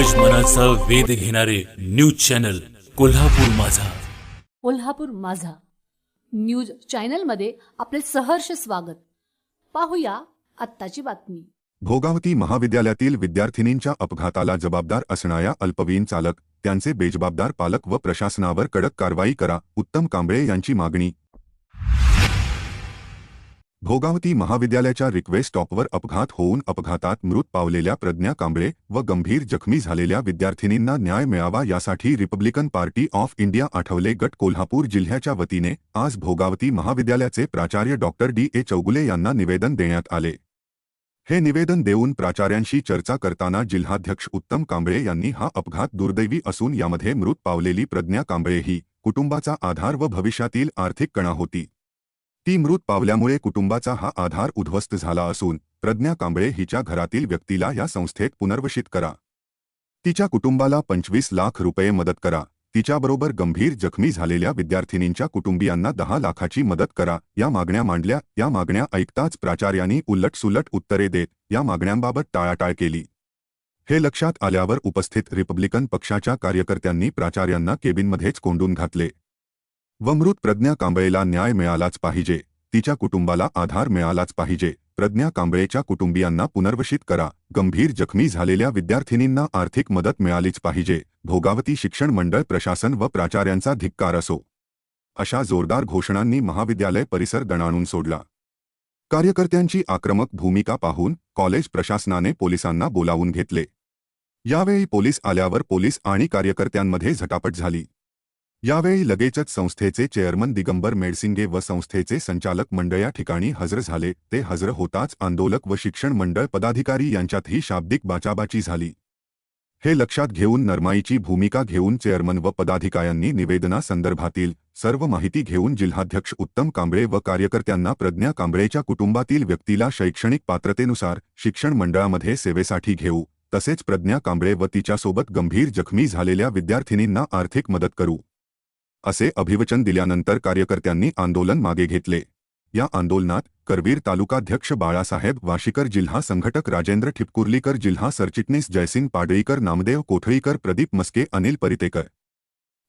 बातम्यांचा वेध घेणारे न्यूज चॅनल कोल्हापूर माझा. कोल्हापूर माझा. न्यूज चॅनलमध्ये आपले सहर्ष स्वागत. पाहूया आत्ताची बातमी. भोगावती महाविद्यालयातील विद्यार्थिनींच्या अपघाताला जबाबदार असणाऱ्या अल्पवयीन चालक त्यांचे बेजबाबदार पालक व प्रशासनावर कडक कारवाई करा उत्तम कांबळे यांची मागणी. भोगावती महाविद्यालयाच्या रिक्वेस्ट टॉपवर अपघात होऊन अपघातात मृत पावलेल्या प्रज्ञा कांबळे व गंभीर जखमी झालेल्या विद्यार्थिनींना न्याय मिळावा यासाठी Republican Party of India Athawale गट कोल्हापूर जिल्ह्याच्या वतीने आज भोगावती महाविद्यालयाचे प्राचार्य डॉक्टर डी. ए. चौगुले यांना निवेदन देण्यात आले. हे निवेदन देऊन प्राचार्यांशी चर्चा करताना जिल्हाध्यक्ष उत्तम कांबळे यांनी हा अपघात दुर्दैवी असून यामध्ये मृत पावलेली प्रज्ञा कांबळे ही कुटुंबाचा आधार व भविष्यातील आर्थिक कणा होती. ती मृत पावल्यामुळे कुटुंबाचा हा आधार उद्ध्वस्त झाला असून प्रज्ञा कांबळे हिच्या घरातील व्यक्तीला या संस्थेत पुनर्वशित करा. तिच्या कुटुंबाला पंचवीस लाख रुपये मदत करा. तिच्याबरोबर गंभीर जखमी झालेल्या विद्यार्थिनींच्या कुटुंबियांना दहा लाखाची मदत करा. या मागण्या मांडल्या. या मागण्या ऐकताच प्राचार्यांनी उलटसुलट उत्तरे देत या मागण्यांबाबत टाळाटाळ केली. हे लक्षात आल्यावर उपस्थित रिपब्लिकन पक्षाच्या कार्यकर्त्यांनी प्राचार्यांना केबिनमध्येच कोंडून घातले. वमृत प्रज्ञा कांबळेला न्याय मिळालाच पाहिजे. तिच्या कुटुंबाला आधार मिळालाच पाहिजे. प्रज्ञा कांबळेच्या कुटुंबियांना पुनर्वशित करा. गंभीर जखमी झालेल्या विद्यार्थिनींना आर्थिक मदत मिळालीच पाहिजे. भोगावती शिक्षण मंडळ प्रशासन व प्राचार्यांचा धिक्कार असो. अशा जोरदार घोषणांनी महाविद्यालय परिसर दणाणून सोडला. कार्यकर्त्यांची आक्रमक भूमिका पाहून कॉलेज प्रशासनाने पोलिसांना बोलावून घेतले. यावेळी पोलीस आल्यावर पोलीस आणि कार्यकर्त्यांमध्ये झटापट झाली. यावेळी लगेचच संस्थेचे चेअरमन दिगंबर मेडसिंगे व संस्थेचे संचालक मंडळ या ठिकाणी हजर झाले. ते हजर होताच आंदोलक व शिक्षण मंडळ पदाधिकारी यांच्यातही शाब्दिक बाचाबाची झाली. हे लक्षात घेऊन नरमाईची भूमिका घेऊन चेअरमन व पदाधिकाऱ्यांनी निवेदनासंदर्भातील सर्व माहिती घेऊन जिल्हाध्यक्ष उत्तम कांबळे व कार्यकर्त्यांना प्रज्ञा कांबळेच्या कुटुंबातील व्यक्तीला शैक्षणिक पात्रतेनुसार शिक्षण मंडळामध्ये सेवेसाठी घेऊ. तसेच प्रज्ञा कांबळे व तिच्यासोबत गंभीर जखमी झालेल्या विद्यार्थिनींना आर्थिक मदत करू. असे अभिवचन दिल्यानंतर कार्यकर्त्यांनी आंदोलन मागे घेतले. या आंदोलनात करवीर तालुकाध्यक्ष बाळासाहेब वाशीकर जिल्हा संघटक राजेंद्र ठिपकुर्लीकर जिल्हा सरचिटणीस जयसिंग पाडळीकर नामदेव कोठळीकर प्रदीप मस्के अनिल परितेकर.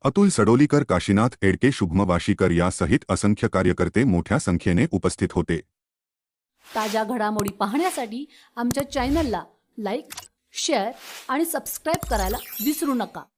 अतुल सडोलीकर काशीनाथ एडके शुभम वाशीकर यासहित असंख्य कार्यकर्ते मोठ्या संख्येने उपस्थित होते. ताज्या घडामोडी पाहण्यासाठी आमच्या चॅनलला लाईक शेअर आणि सबस्क्राईब करायला विसरू नका.